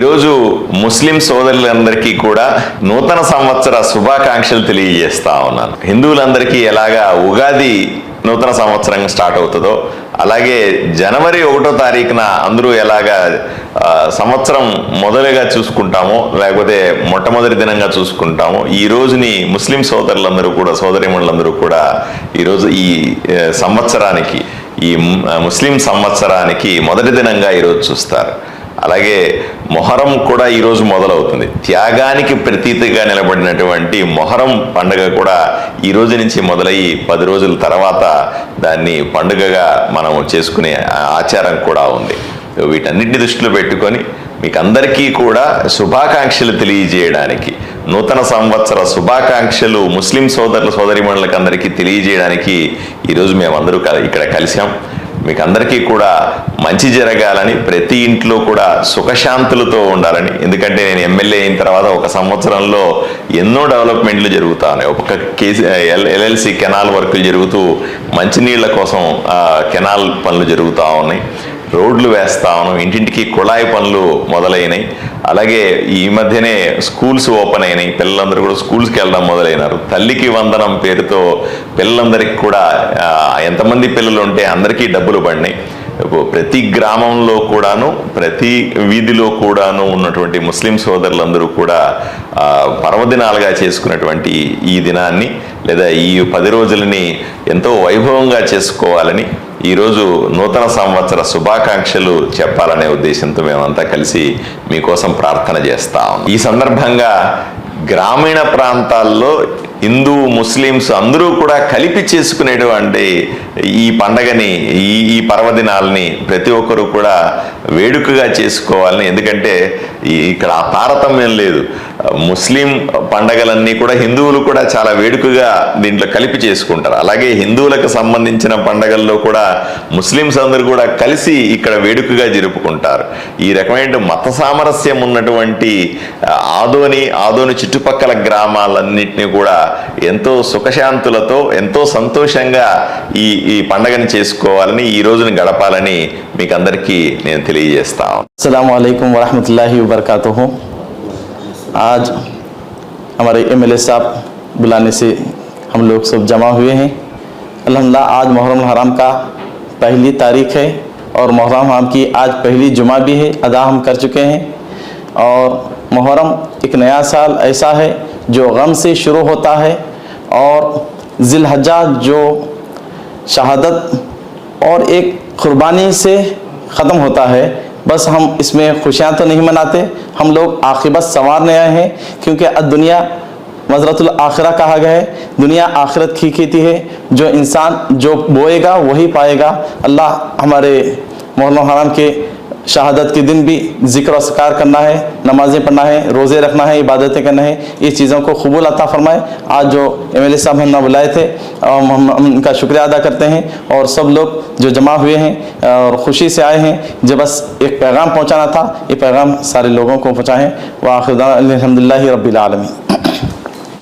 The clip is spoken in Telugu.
ఈరోజు ముస్లిం సోదరులందరికీ కూడా నూతన సంవత్సర శుభాకాంక్షలు తెలియజేస్తా ఉన్నాను. హిందువులందరికీ ఎలాగా ఉగాది నూతన సంవత్సరం స్టార్ట్ అవుతుందో అలాగే జనవరి ఒకటో తారీఖున అందరూ ఎలాగా సంవత్సరం మొదలుగా చూసుకుంటామో లేకపోతే మొట్టమొదటి దినంగా చూసుకుంటామో ఈ రోజుని ముస్లిం సోదరులందరూ కూడా సోదరిమణులందరూ కూడా ఈరోజు ఈ సంవత్సరానికి ఈ ముస్లిం సంవత్సరానికి మొదటి దినంగా ఈరోజు చూస్తారు. అలాగే మొహరం కూడా ఈరోజు మొదలవుతుంది. త్యాగానికి ప్రతీతిగా నిలబడినటువంటి మొహరం పండుగ కూడా ఈ రోజు నుంచి మొదలయ్యి పది రోజుల తర్వాత దాన్ని పండుగగా మనం చేసుకునే ఆచారం కూడా ఉంది. వీటన్నిటిని దృష్టిలో పెట్టుకొని మీకు అందరికీ కూడా శుభాకాంక్షలు తెలియజేయడానికి నూతన సంవత్సర శుభాకాంక్షలు ముస్లిం సోదరుల సోదరిమణులకు అందరికీ తెలియజేయడానికి ఈరోజు మేమందరూ కల- ఇక్కడ కలిసాం మీకు అందరికీ కూడా మంచి జరగాలని ప్రతి ఇంట్లో కూడా సుఖశాంతులతో ఉండాలని. ఎందుకంటే నేను ఎమ్మెల్యే అయిన తర్వాత ఒక సంవత్సరంలో ఎన్నో డెవలప్మెంట్లు జరుగుతా ఉన్నాయి ఒక కేసీ ఎల్ఎల్సి కెనాల్ వర్కులు జరుగుతూ మంచినీళ్ళ కోసం కెనాల్ పనులు జరుగుతూ ఉన్నాయి. రోడ్లు వేస్తాను ఇంటింటికి కుళాయి పనులు మొదలైనవి అలాగే ఈ మధ్యనే స్కూల్స్ ఓపెన్ అయినాయి. పిల్లలందరూ కూడా స్కూల్స్కి వెళ్ళడం మొదలైనారు. తల్లికి వందనం పేరుతో పిల్లలందరికీ కూడా ఎంతమంది పిల్లలు ఉంటే అందరికీ డబ్బులు పడినాయి. ప్రతి గ్రామంలో కూడాను ప్రతి వీధిలో కూడాను ఉన్నటువంటి ముస్లిం సోదరులందరూ కూడా పర్వదినాలుగా చేసుకున్నటువంటి ఈ దినాన్ని లేదా ఈ పది రోజులని ఎంతో వైభవంగా చేసుకోవాలని ఈరోజు నూతన సంవత్సర శుభాకాంక్షలు చెప్పాలనే ఉద్దేశంతో మేమంతా కలిసి మీకోసం ప్రార్థన చేస్తాం. ఈ సందర్భంగా గ్రామీణ ప్రాంతాల్లో హిందూ ముస్లిమ్స్ అందరూ కూడా కలిపి చేసుకునేటువంటి ఈ పండగని ఈ ఈ పర్వదినాల్ని ప్రతి ఒక్కరూ కూడా వేడుకగా చేసుకోవాలని. ఎందుకంటే ఇక్కడ ఆ తారతమ్యం లేదు. ముస్లిం పండగలన్నీ కూడా హిందువులు కూడా చాలా వేడుకగా దీంట్లో కలిపి చేసుకుంటారు. అలాగే హిందువులకు సంబంధించిన పండగల్లో కూడా ముస్లిమ్స్ అందరూ కూడా కలిసి ఇక్కడ వేడుకగా జరుపుకుంటారు. ఈ రకమైన మత సామరస్యం ఉన్నటువంటి ఆదోని ఆదోని చుట్టుపక్కల గ్రామాలన్నింటినీ కూడా ఎంతో సుఖశాంతులతో، ఎంతో సంతోషంగా ఈ ఈ పండగని చేసుకోవాలని، ఈ రోజుని గడపాలని మీకు అందరికీ నేను తెలియజేస్తా అస్సలం అయికم ورحمۃ اللہ وبرکاتہ ہوں آج ہمارے ایم ایل اے صاحب بلانے سے ہم لوگ سب جمع ہوئے ہیں الحمدللہ آج محرم الحرام کا پہلی تاریخ ہے اور محرم الحرام کی آج پہلی جمعہ بھی ہے ادا ہم کر چکے ہیں. اور محرم ایک نیا سال ایسا ہے جو غم سے شروع ہوتا ہے اور ذی الحجہ جو شہادت اور ایک قربانی سے ختم ہوتا ہے، بس ہم اس میں خوشیاں تو نہیں مناتے۔ ہم لوگ عاقبت سنوارنے آئے ہیں، کیونکہ دنیا مضرت الآخرہ کہا گیا ہے۔ دنیا آخرت کی کھیتی ہے۔ جو انسان جو بوئے گا، وہی پائے گا۔ اللہ ہمارے محرم حرام کے شہادت کے دن بھی ذکر و سکار کرنا ہے، نمازیں پڑھنا ہے، روزے رکھنا ہے، عبادتیں کرنا ہے، یہ چیزوں کو قبول عطا فرمائے۔ آج جو ایم ایل اے صاحب ہم نے بلائے تھے، ہم ان کا شکریہ ادا کرتے ہیں۔ اور سب لوگ جو جمع ہوئے ہیں اور خوشی سے آئے ہیں جو بس ایک پیغام پہنچانا تھا۔ یہ پیغام سارے لوگوں کو پہنچائیں وہ آخر الحمد للہ رب العالمین۔